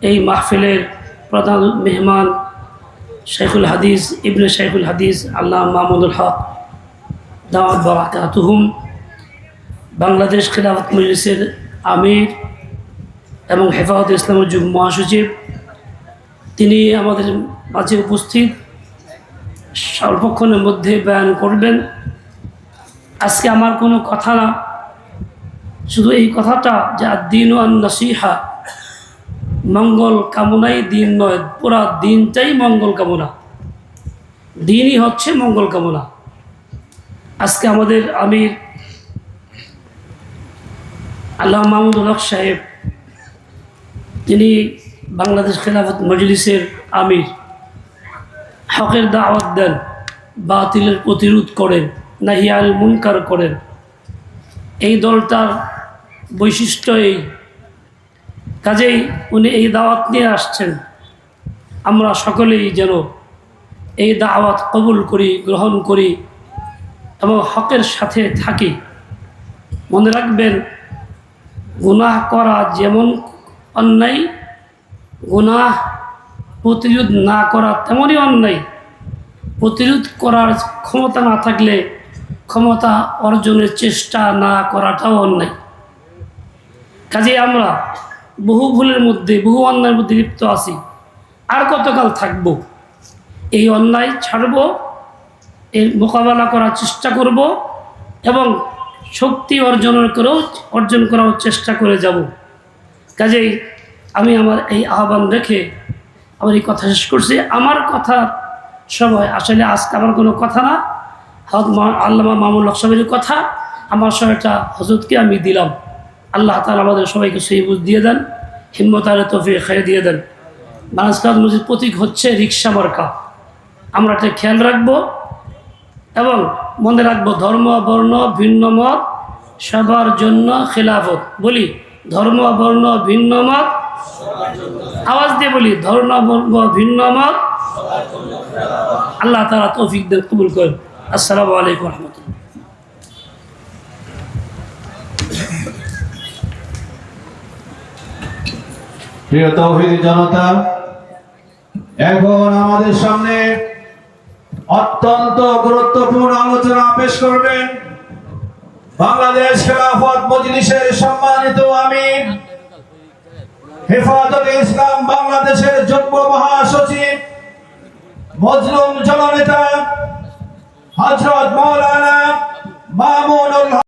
এই মাহফিলের প্রধান মেহমান শেখুল হাদিস, ইবনে শেখুল হাদিস, আল্লাহ মাহমুদুল হক, দাওয়াত বারাকাতুহুম। বাংলাদেশ খেলাফত মজলিসের আমির এবং হেফাজত ইসলামের যুগ মহাসচিব। তিনি আমাদের মাঝে উপস্থিত। স্বল্পক্ষণের মধ্যে বয়ান করবেন। আজকে আমার কোনো কথা না। শুধু এই কথাটা যে দিন ও নসিহা মঙ্গল কামনাই দিন নয়, পুরা দিনটাই মঙ্গল কামনা। দিনই হচ্ছে মঙ্গল কামনা। আজকে আমাদের আমির আল্লাহ মাহমুদুল হক সাহেব তিনি বাংলাদেশ খেলাফত মজলিসের আমির, হকের দাওয়াত দেন, বাতিলের প্রতিরোধ করেন, নাহিয়াল মুনকার করেন। এই দলটার বৈশিষ্ট্য এই কাজেই উনি এই দাওয়াত নিয়ে আসছেন। আমরা সকলেই যেন এই দাওয়াত কবুল করি, গ্রহণ করি এবং হকের সাথে থাকি। মনে রাখবেন, গুনাহ করা যেমন অন্যায়, গুনাহ প্রতিরোধ না করা তেমনই অন্যায়। প্রতিরোধ করার ক্ষমতা না থাকলে ক্ষমতা অর্জনের চেষ্টা না করাটাও অন্যায়। কাজে আমরা বহু ভুলের মধ্যে, বহু অন্যায়ের মধ্যে লিপ্ত আছি। আর কতকাল থাকব? এই অন্যায় ছাড়ব, এর মোকাবেলা করার চেষ্টা করব এবং শক্তি অর্জনের করেও, অর্জন করার চেষ্টা করে যাব। কাজেই আমি আমার এই আহ্বান রেখে আমার এই কথা শেষ করছি। আমার কথা সবাই আসলে আজকে আমার কোনো কথা না। হক আল্লামা মামুল হক কথা। আমার সবাইটা হজরতকে আমি দিলাম। আল্লাহ তালা আমাদের সবাইকে সেই বুঝ দিয়ে দেন, হিম্মত আলে তফি খাইয়ে দিয়ে দেন। বানাসকাত মসজিদ প্রতীক হচ্ছে রিক্সা মার্কা। আমরা এটা খেয়াল রাখব এবং মনে রাখব ধর্ম, বর্ণ, ভিন্ন মত সবার জন্য খেলাফত। বলি, ধর্ম, বর্ণ, ভিন্ন মত আওয়াজ দিয়ে বলি, ধর্ম, বর্ণ, ভিন্ন মত আল্লাহ তালা তৌফিক দেন, কবুল করেন। আসসালামু আলাইকুম রহমতুল্লাহ। প্রিয় তৌহিদ জনতা, এখন আমাদের সামনে অত্যন্ত গুরুত্বপূর্ণ আলোচনা পেশ করবেন বাংলাদেশ খেলাফত মজলিসের সম্মানিত আমির, হেফাজত ইসলাম বাংলাদেশের যুগ্ম মহাসচিব, মজলুম জননেতা হজরত মৌলানা মামুনুল হক